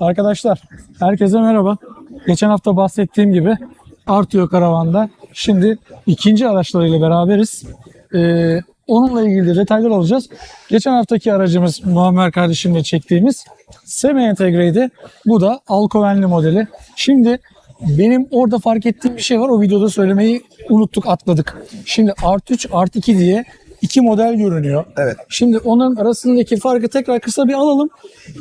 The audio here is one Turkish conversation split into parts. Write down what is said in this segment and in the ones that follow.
Arkadaşlar herkese merhaba. Geçen hafta bahsettiğim gibi Artıyor Karavan'da şimdi ikinci araçlarıyla beraberiz. Ee, onunla ilgili de detaylar alacağız. Geçen haftaki aracımız Muammer kardeşimle çektiğimiz semi entegreydi. Bu da Alkovenli modeli. Şimdi benim orada fark ettiğim bir şey var. O videoda söylemeyi unuttuk, atladık. Şimdi Art 3, Art 2 diye iki model görünüyor. Evet. Şimdi onların arasındaki farkı tekrar kısa bir alalım.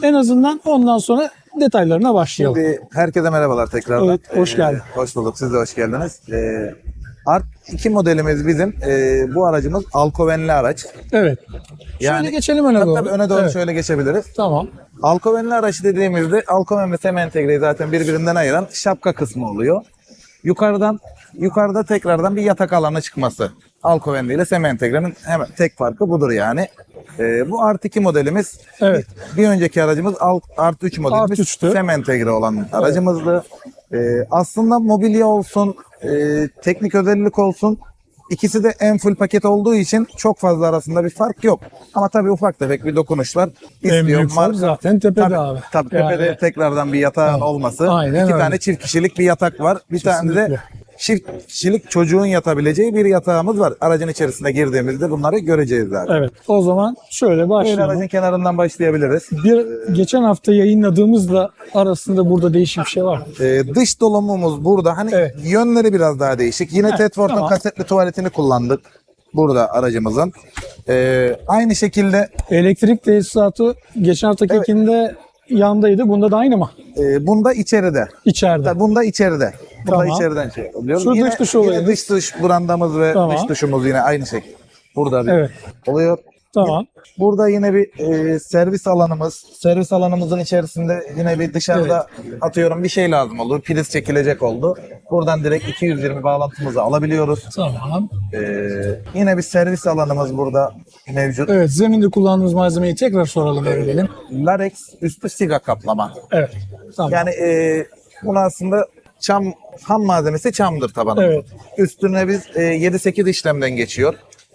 En azından ondan sonra detaylarına başlayalım. Şimdi herkese merhabalar tekrardan. Evet, hoş Ee, geldin. hoş bulduk. Siz de hoş geldiniz. Ee, Art 2 modelimiz bizim. Ee, bu aracımız Alkovenli araç. Evet. Yani- Şöyle geçelim öne doğru. tabii öne doğru Evet, şöyle geçebiliriz. Tamam. Alkovenli araç dediğimizde Alkoven ve Semi Entegre'yi zaten birbirinden ayıran şapka kısmı oluyor. Yukarıdan yukarıda tekrardan bir yatak alanı çıkması. Alkovenli ile Semi Entegre'nin hemen tek farkı budur yani. Ee, bu Art 2 modelimiz. Evet. Bir önceki aracımız Alt- Art 3 modelimiz. Art 3'tü. Semi Entegre olan aracımızdı. Ee, aslında mobilya olsun, e, teknik özellik olsun İkisi de en full paket olduğu için çok fazla arasında bir fark yok. Ama tabii ufak tefek bir dokunuşlar En istiyor. büyük fark zaten tepede Tabii, abi. tabii Yani- tepede tekrardan bir yatağın olması. Aynen iki öyle. tane çift kişilik bir yatak var. Bir tane de Kesinlikle. Çift kişilik çocuğun yatabileceği bir yatağımız var. Aracın içerisine girdiğimizde bunları göreceğiz zaten. Evet. O zaman şöyle Böyle başlayalım. aracın kenarından başlayabiliriz. Bir geçen hafta yayınladığımızla arasında burada değişik bir şey var. Ee, dış dolumumuz burada. Hani Evet. yönleri biraz daha değişik. Yine Heh, Tedford'un tamam. kasetli tuvaletini kullandık. Burada aracımızın. Ee, aynı şekilde Elektrik tesisatı geçen haftakinde yandaydı. Bunda da aynı mı? e, bunda içeride. İçeride. Tabii Bunda içeride. Bunda Tamam. içeriden şey yapabiliyoruz. Şu yine, dış dış yine olayı. dış dış brandamız ve Tamam. dış dışımız yine aynı şekilde. Burada bir Evet. oluyor. Tamam. Burada yine bir e, servis alanımız. Servis alanımızın içerisinde yine bir dışarıda atıyorum bir şey lazım oldu. Priz çekilecek oldu. Buradan direkt 220 bağlantımızı alabiliyoruz. Tamam. E, yine bir servis alanımız burada mevcut. Evet. Zeminde kullandığımız malzemeyi tekrar soralım öğrenelim. Larex üstü siga kaplama. Evet. Tamam. Yani e, bunu aslında çam ham malzemesi çamdır tabanı. Evet. Üstüne biz e, 7-8 işlemden geçiyor.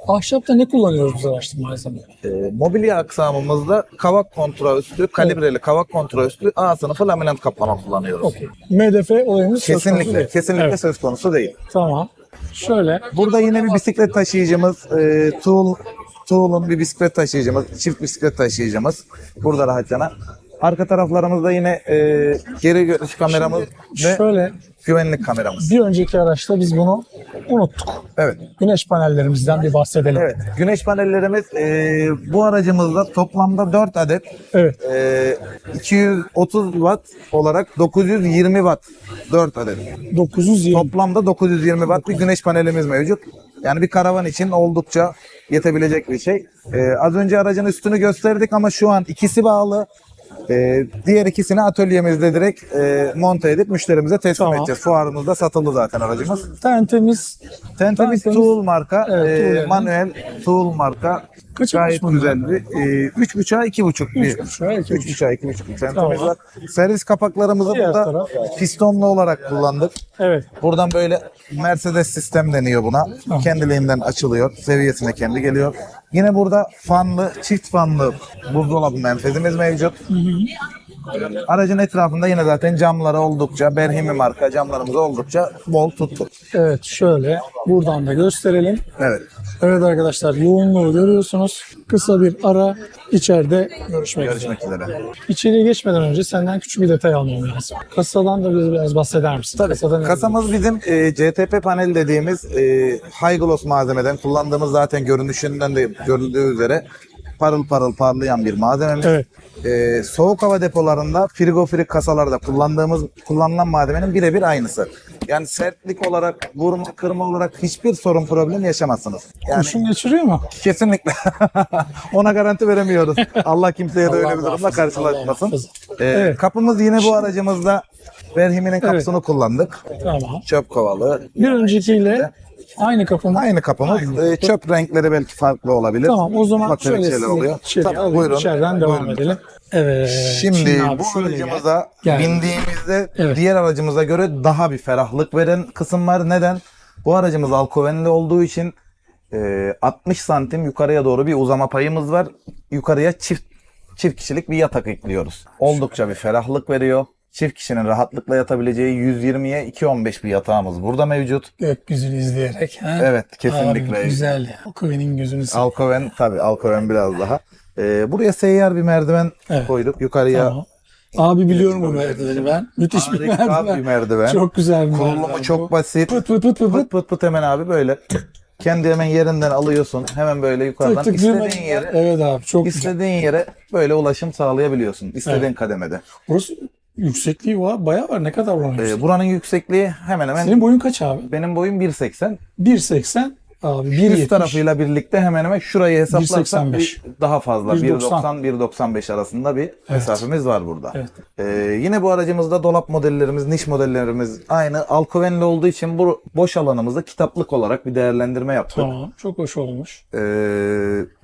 Ahşapta ne kullanıyoruz biz araçta malzeme? E, mobilya aksamımızda kavak kontra üstü, kalibreli kavak kontra üstü A sınıfı laminat kaplama kullanıyoruz. Okey. MDF olayımız söz konusu Kesinlikle, değil. kesinlikle Evet. söz konusu değil. Tamam. Şöyle. Burada yine bir bisiklet taşıyıcımız, e, Tool, Tool'un bir bisiklet taşıyıcımız, çift bisiklet taşıyıcımız. Burada rahatçana. Arka taraflarımızda yine e, geri görüş kameramız ve Şöyle güvenlik kameramız. bir önceki araçta biz bunu unuttuk. Evet. Güneş panellerimizden bir bahsedelim. Evet. Güneş panellerimiz e, bu aracımızda toplamda 4 adet Evet. e, 230 watt olarak 920 watt 4 adet. 920. Toplamda 920 watt bir güneş panelimiz mevcut. Yani bir karavan için oldukça yetebilecek bir şey. E, az önce aracın üstünü gösterdik ama şu an ikisi bağlı. E, diğer ikisini atölyemizde direkt e, monte edip müşterimize teslim Tamam. edeceğiz. Fuarımızda satıldı zaten aracımız. Tentemiz. Tentemiz Tentemiz- Tool marka, Evet, e, Tool yani. manuel Tool marka. Kaç Gayet inç bunlar? güzel bir. E, 3.5'a 2.5 bir. Üç buçuğa iki 3.5'a 2.5 tentemiz Tamam. var. Servis kapaklarımızı Diğer burada taraf. pistonlu olarak kullandık. Evet. Buradan böyle Mercedes sistem deniyor buna. Kendiliğinden açılıyor. Seviyesine kendi geliyor. Yine burada fanlı, çift fanlı buzdolabı menfezimiz mevcut. Aracın etrafında yine zaten camları oldukça, Berhimi marka camlarımız oldukça bol tuttu. Evet şöyle buradan da gösterelim. Evet. Evet arkadaşlar yoğunluğu görüyorsunuz. Kısa bir ara içeride görüşmek üzere. Görüşmek üzere. İçeriye geçmeden önce senden küçük bir detay almam lazım. Kasadan da bize biraz bahseder misin? Tabii. Kasadan Kasamız bizim e, CTP panel dediğimiz e, high gloss malzemeden kullandığımız zaten görünüşünden de görüldüğü üzere parıl parıl parlayan bir malzememiz. Evet. E, soğuk hava depolarında frigofrik kasalarda kullandığımız kullanılan malzemenin birebir aynısı. Yani sertlik olarak, vurma, kırma olarak hiçbir sorun problem yaşamazsınız. Yani Kurşun geçiriyor mu? kesinlikle ona garanti veremiyoruz. Allah kimseye de öyle bir Allah durumla karşılaşmasın. Allah muhafaza. E, Evet. Kapımız yine bu aracımızda Verhiminin kapısını kullandık. Tamam. Çöp kovalı. Bir öncekiyle aynı kapı mı? Aynı kapımız. Ee, çöp renkleri belki farklı olabilir. Tamam o zaman tefek şöyle şeyler oluyor. içeri Tabii, alayım, buyurun. içeriden devam Buyurun. edelim. Evet. Şimdi, abi bu aracımıza. Gel. bindiğimizde Evet. diğer aracımıza göre daha bir ferahlık veren kısım var. Neden? Bu aracımız alkovenli olduğu için e, 60 santim yukarıya doğru bir uzama payımız var. Yukarıya çift çift kişilik bir yatak ekliyoruz. Oldukça bir ferahlık veriyor. Çift kişinin rahatlıkla yatabileceği 120'ye 215 bir yatağımız burada mevcut. Gökyüzünü izleyerek. Ha? Evet kesinlikle. Abi, güzel ya. Alkovenin gözünü seveyim. Alkoven tabii Alkoven biraz daha. Ee, buraya seyyar bir merdiven Evet. koyduk. Yukarıya Tamam. Abi biliyorum bu merdiveni ben. Müthiş bir merdiven. bir merdiven. Çok güzel bir merdiven. Kurulumu bu. çok basit. Pıt pıt pıt pıt Pıt pıt. pıt hemen abi böyle. Kendi hemen yerinden alıyorsun. Hemen böyle yukarıdan Tık tık istediğin yere Evet abi çok güzel. istediğin yere böyle ulaşım sağlayabiliyorsun. İstediğin Evet. kademede. Burası yüksekliği var. Bayağı var. Ne kadar buranın Ee, yüksekliği? buranın yüksekliği hemen hemen Senin boyun kaç abi? benim boyum 1.80. 1.80 abi 1.70. Üst tarafıyla birlikte hemen hemen şurayı hesaplarsak 1.85. bir daha fazla 1.90. 1.90-1.95 arasında bir mesafemiz var burada. Evet. Ee, yine bu aracımızda dolap modellerimiz, niş modellerimiz aynı. Alkovenli olduğu için bu boş alanımızda kitaplık olarak bir değerlendirme yaptık. Tamam. Çok hoş olmuş. Ee,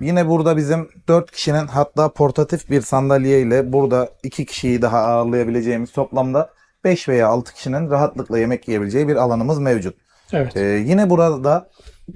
yine burada bizim 4 kişinin hatta portatif bir sandalye ile burada 2 kişiyi daha ağırlayabileceğimiz toplamda 5 veya 6 kişinin rahatlıkla yemek yiyebileceği bir alanımız mevcut. Evet. Ee, yine burada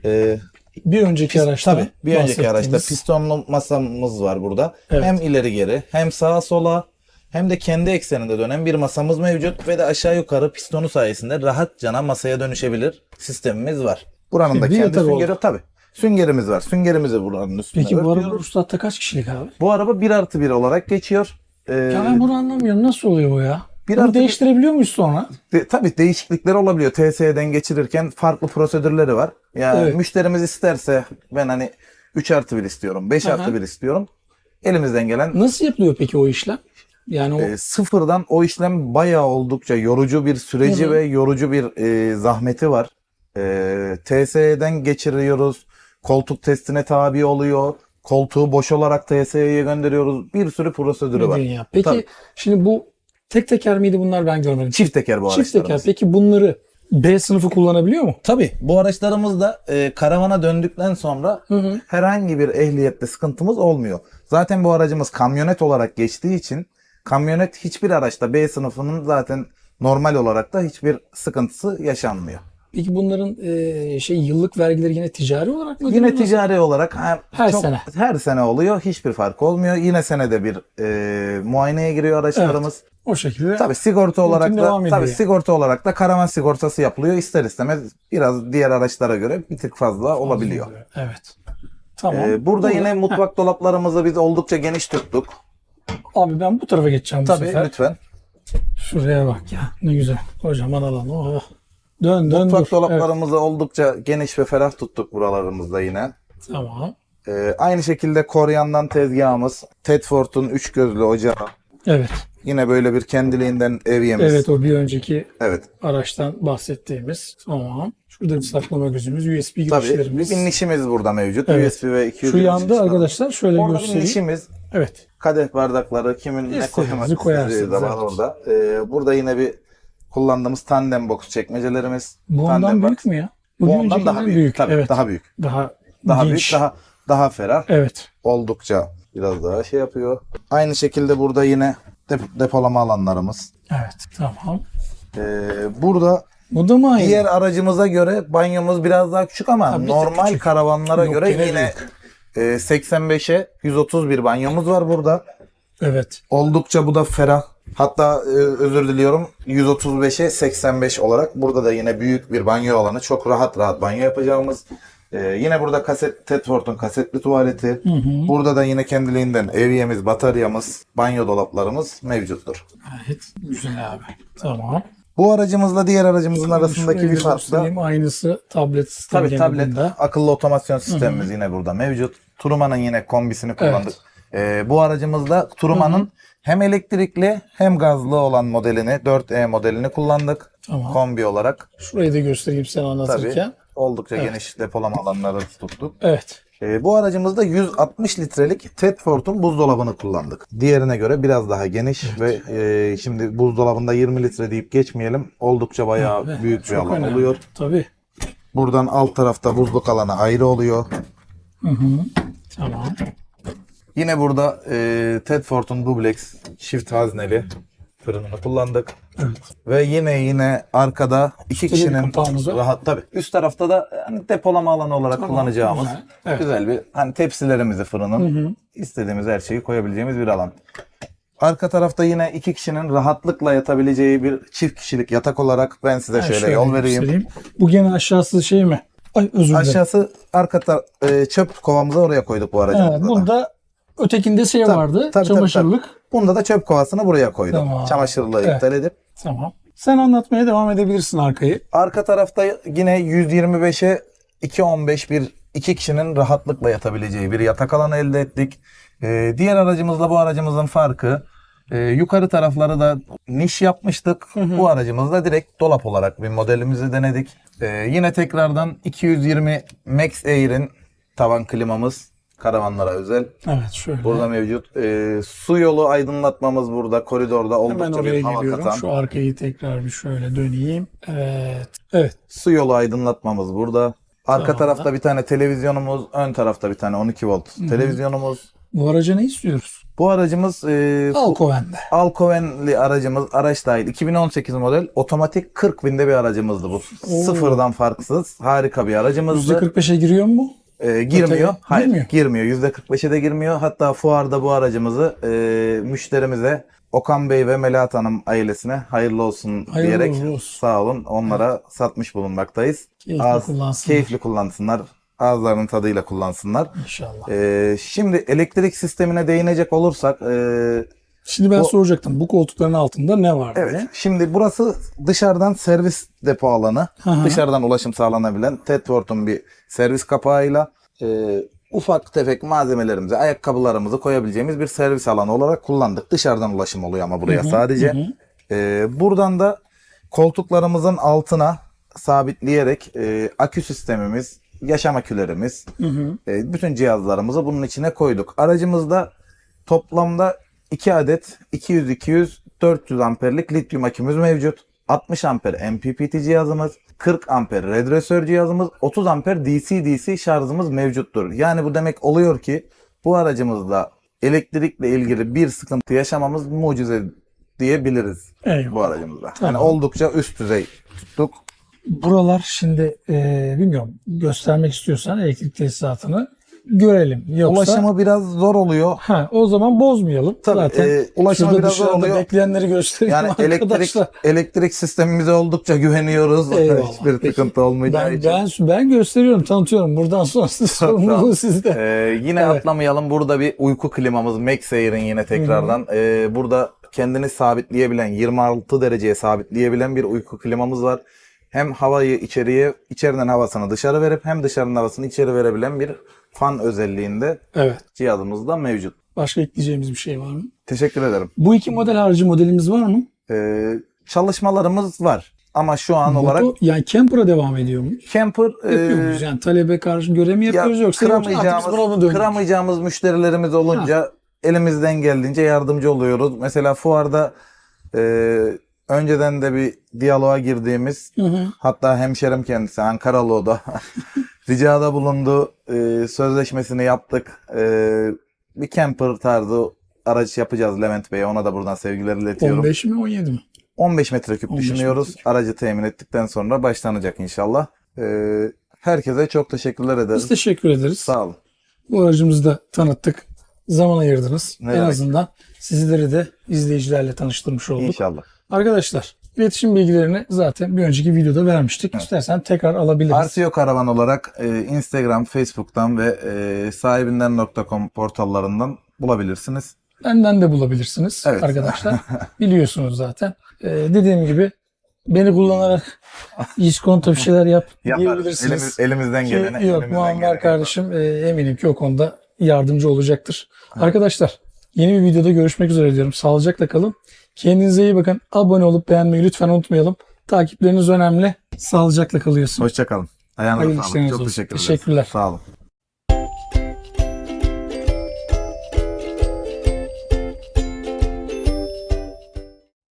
e, bir önceki araçta tabii bir önceki araçta pistonlu masamız var burada. Evet. Hem ileri geri hem sağa sola hem de kendi ekseninde dönen bir masamız mevcut ve de aşağı yukarı pistonu sayesinde rahatça masaya dönüşebilir sistemimiz var. Buranın da Bir kendi süngeri tabii. Süngerimiz var. Süngerimizi buranın üstüne Peki bu araba ruhsatta kaç kişilik abi? Bu araba 1 artı 1 olarak geçiyor. Ee, Ya ben bunu anlamıyorum. Nasıl oluyor bu ya? Bir Bunu değiştirebiliyor muyuz sonra? de- tabii değişiklikler olabiliyor. TSE'den geçirirken farklı prosedürleri var. Yani Evet. müşterimiz isterse ben hani 3 artı 1 istiyorum, 5 Aha. artı 1 istiyorum. Elimizden gelen Nasıl yapılıyor peki o işlem? Yani o e, sıfırdan o işlem bayağı oldukça yorucu bir süreci Hı hı. ve yorucu bir e, zahmeti var. E, TSE'den geçiriyoruz. Koltuk testine tabi oluyor. Koltuğu boş olarak TSE'ye gönderiyoruz. Bir sürü prosedürü ne var. ya? Peki Tabii. şimdi bu tek teker miydi bunlar ben görmedim. Çift teker bu Çift araçlarımız. teker. Peki bunları B sınıfı kullanabiliyor mu? Tabii bu araçlarımız da e, karavana döndükten sonra Hı hı. herhangi bir ehliyette sıkıntımız olmuyor. Zaten bu aracımız kamyonet olarak geçtiği için kamyonet hiçbir araçta B sınıfının zaten normal olarak da hiçbir sıkıntısı yaşanmıyor. Peki bunların e, şey yıllık vergileri yine ticari olarak mı? Yine ticari olarak hem Her sene. her sene oluyor. Hiçbir fark olmuyor. Yine senede bir e, muayeneye giriyor araçlarımız. O şekilde. Tabii sigorta olarak da tabii sigorta olarak da karavan sigortası yapılıyor. İster istemez biraz diğer araçlara göre bir tık fazla olabiliyor. Evet. Tamam. Ee, burada yine mutfak dolaplarımızı biz oldukça geniş tuttuk. Abi ben bu tarafa geçeceğim bu Tabii sefer. lütfen. Şuraya bak ya. Ne güzel. Kocaman alan. Oh. Dön dön Mutfak dur. Dolaplarımızı oldukça geniş ve ferah tuttuk buralarımızda yine. tamam. Ee, aynı şekilde Koryan'dan tezgahımız, Tedford'un üç gözlü ocağı. Evet. Yine böyle bir kendiliğinden evyemiz. Evet o bir önceki Evet. araçtan bahsettiğimiz. Tamam. Şurada bir saklama gözümüz, USB Tabii girişlerimiz. bir nişimiz burada mevcut. Evet. USB ve 200 Şu yanda arkadaşlar şöyle Orada bir göstereyim. nişimiz, Evet. kadeh bardakları kimin ne İstediğinizi koymak istediği de var evet. orada. Ee, burada yine bir kullandığımız tandem box çekmecelerimiz. Bu Tandem ondan box. büyük mü ya? Bu, Bu ondan daha büyük. Tabii, evet. daha büyük. Daha, Daha dinç. büyük, daha daha ferah. Evet. Oldukça biraz daha şey yapıyor. Aynı şekilde burada yine dep- depolama alanlarımız. Evet. Tamam. Ee, burada Bu da mı aynı? diğer aracımıza göre banyomuz biraz daha küçük ama tık normal küçük. karavanlara Yok, göre yine yine e, 85'e 130 bir banyomuz var burada. Evet. Oldukça bu da ferah. Hatta e, özür diliyorum 135'e 85 olarak burada da yine büyük bir banyo alanı. Çok rahat rahat banyo yapacağımız. E, yine burada kaset Tedford'un kasetli tuvaleti. Burada da yine kendiliğinden evyemiz, bataryamız, banyo dolaplarımız mevcuttur. Gayet güzel abi. Tamam. Bu aracımızla diğer aracımızın arasındaki bir fark da. Aynısı tablet Tabii tablet akıllı otomasyon sistemimiz yine burada mevcut. Turuma'nın yine kombisini kullandık. Ee, bu aracımızda Turuma'nın hem elektrikli hem gazlı olan modelini 4E modelini kullandık. Tamam. Kombi olarak. Şurayı da göstereyim sen Tabii anlatırken. oldukça geniş depolama alanları tuttuk. Evet. Ee, bu aracımızda 160 litrelik Tedford'un buzdolabını kullandık. Diğerine göre biraz daha geniş ve e, şimdi buzdolabında 20 litre deyip geçmeyelim. Oldukça bayağı Evet, büyük bir çok alan önemli. oluyor. Tabii. Buradan alt tarafta buzluk alanı ayrı oluyor. Hı hı. Tamam. Yine burada e, Tedford'un Dublex çift hazneli fırınını kullandık. Evet. Ve yine yine arkada iki bir kişinin rahat tabii. Üst tarafta da hani depolama alanı olarak kullanacağımız güzel. Evet. güzel bir hani tepsilerimizi fırının istediğimiz her şeyi koyabileceğimiz bir alan. Arka tarafta yine iki kişinin rahatlıkla yatabileceği bir çift kişilik yatak olarak ben size Ben şöyle, yol vereyim. göstereyim. Bu gene aşağısı şey mi? Ay özür dilerim. Aşağısı arka tar- e, çöp kovamızı oraya koyduk bu aracımızda. Evet, da. bunda ötekinde şey Tabii, vardı. tabii, tabii, çamaşırlık. Bunda da çöp kovasını buraya koydum. Tamam. Çamaşırlığı Evet. iptal edip. Tamam. Sen anlatmaya devam edebilirsin arkayı. Arka tarafta yine 125'e 2.15 bir iki kişinin rahatlıkla yatabileceği bir yatak alanı elde ettik. Ee, diğer aracımızla bu aracımızın farkı e, yukarı tarafları da niş yapmıştık. Bu aracımızda direkt dolap olarak bir modelimizi denedik. Ee, yine tekrardan 220 Max Air'in tavan klimamız karavanlara özel. Evet şöyle. Burada mevcut. Ee, su yolu aydınlatmamız burada koridorda Hemen oldukça oraya bir hava geliyorum. katan. Şu arkayı tekrar bir şöyle döneyim. Evet. Evet. Su yolu aydınlatmamız burada. Arka Tamam. tarafta bir tane televizyonumuz, ön tarafta bir tane 12 volt televizyonumuz. Bu araca ne istiyoruz? Bu aracımız e, Alkoven'de. Alcoven'li aracımız, araç dahil 2018 model otomatik 40 binde bir aracımızdı bu. Sıfırdan farksız harika bir aracımızdı. %45'e giriyor mu? E, girmiyor. Hayır, girmiyor. girmiyor. %45'e de girmiyor. Hatta fuarda bu aracımızı e, müşterimize Okan Bey ve Melahat Hanım ailesine hayırlı olsun Hayırlı diyerek olsun. sağ olun onlara satmış bulunmaktayız. Keyifli Ağız- kullansınlar. Keyifli kullansınlar. Ağızlarının tadıyla kullansınlar. İnşallah. Ee, şimdi elektrik sistemine değinecek olursak e, Şimdi ben bu- soracaktım. Bu koltukların altında ne var evet diye. şimdi burası dışarıdan servis depo alanı. Hı hı. Dışarıdan ulaşım sağlanabilen Tedford'un bir servis kapağıyla e, ufak tefek malzemelerimizi, ayakkabılarımızı koyabileceğimiz bir servis alanı olarak kullandık. Dışarıdan ulaşım oluyor ama buraya sadece. E, buradan da koltuklarımızın altına sabitleyerek e, akü sistemimiz, yaşam akülerimiz, e, bütün cihazlarımızı bunun içine koyduk. Aracımızda toplamda 2 adet 200-200 400 amperlik lityum akümüz mevcut. 60 amper MPPT cihazımız, 40 amper redresör cihazımız, 30 amper DC-DC şarjımız mevcuttur. Yani bu demek oluyor ki bu aracımızda elektrikle ilgili bir sıkıntı yaşamamız mucize diyebiliriz Eyvallah. bu aracımızda. Tamam. Yani oldukça üst düzey tuttuk. Buralar şimdi e, bilmiyorum göstermek istiyorsan elektrik tesisatını görelim. Yoksa Ulaşımı biraz zor oluyor. ha, o zaman bozmayalım. Tabii, Zaten e, ulaşımı biraz zor dışarıda oluyor. bekleyenleri göstereyim Yani elektrik arkadaşlar. elektrik sistemimize oldukça güveniyoruz. Eyvallah. Hiçbir Peki. sıkıntı olmayacağı Ben, için. ben, ben gösteriyorum, tanıtıyorum. Buradan sonrası sorumluluğu sizde. Ee, yine Evet. atlamayalım. Burada bir uyku klimamız Max Air'in yine tekrardan. Ee, burada kendini sabitleyebilen 26 dereceye sabitleyebilen bir uyku klimamız var. Hem havayı içeriye, içeriden havasını dışarı verip hem dışarının havasını içeri verebilen bir fan özelliğinde Evet. cihazımız da mevcut. Başka ekleyeceğimiz bir şey var mı? Teşekkür ederim. Bu iki model harici modelimiz var mı? Ee, çalışmalarımız var. Ama şu an olarak Moto, yani camper'a devam ediyor mu? camper Yapıyor e, muyuz? Yani talebe karşı göre mi Ya yapıyoruz yoksa yoksa kıramayacağımız, döndük? kıramayacağımız müşterilerimiz olunca elimizden geldiğince yardımcı oluyoruz. Mesela fuarda e, önceden de bir diyaloğa girdiğimiz Hı hı. hatta hemşerim kendisi Ankaralı o da ricada bulundu. E, sözleşmesini yaptık. E, bir camper tarzı araç yapacağız Levent Bey'e. Ona da buradan sevgiler iletiyorum. 15 mi 17 mi? 15 metreküp 15 düşünüyoruz. metreküp. Aracı temin ettikten sonra başlanacak inşallah. E, herkese çok teşekkürler ederiz. Biz teşekkür ederiz. Sağ olun. Bu aracımızı da tanıttık. Zaman ayırdınız. Ne en demek. azından sizleri de izleyicilerle tanıştırmış olduk. İnşallah. Arkadaşlar iletişim bilgilerini zaten bir önceki videoda vermiştik. İstersen tekrar alabiliriz. Arsiyo Karavan olarak e, Instagram, Facebook'tan ve e, sahibinden.com portallarından bulabilirsiniz. Benden de bulabilirsiniz Evet. arkadaşlar. Biliyorsunuz zaten. Ee, dediğim gibi beni kullanarak iskonto bir şeyler yap diyebilirsiniz. Elimiz- elimizden Ki geleni. yok Muammer kardeşim e, eminim ki o konuda yardımcı olacaktır. Arkadaşlar yeni bir videoda görüşmek üzere diyorum. Sağlıcakla kalın. Kendinize iyi bakın. Abone olup beğenmeyi lütfen unutmayalım. Takipleriniz önemli. Sağlıcakla kalıyorsun. Hoşçakalın. Ayağınıza Hayırlı sağlık. Çok teşekkür ederiz. Teşekkürler. Sağ olun.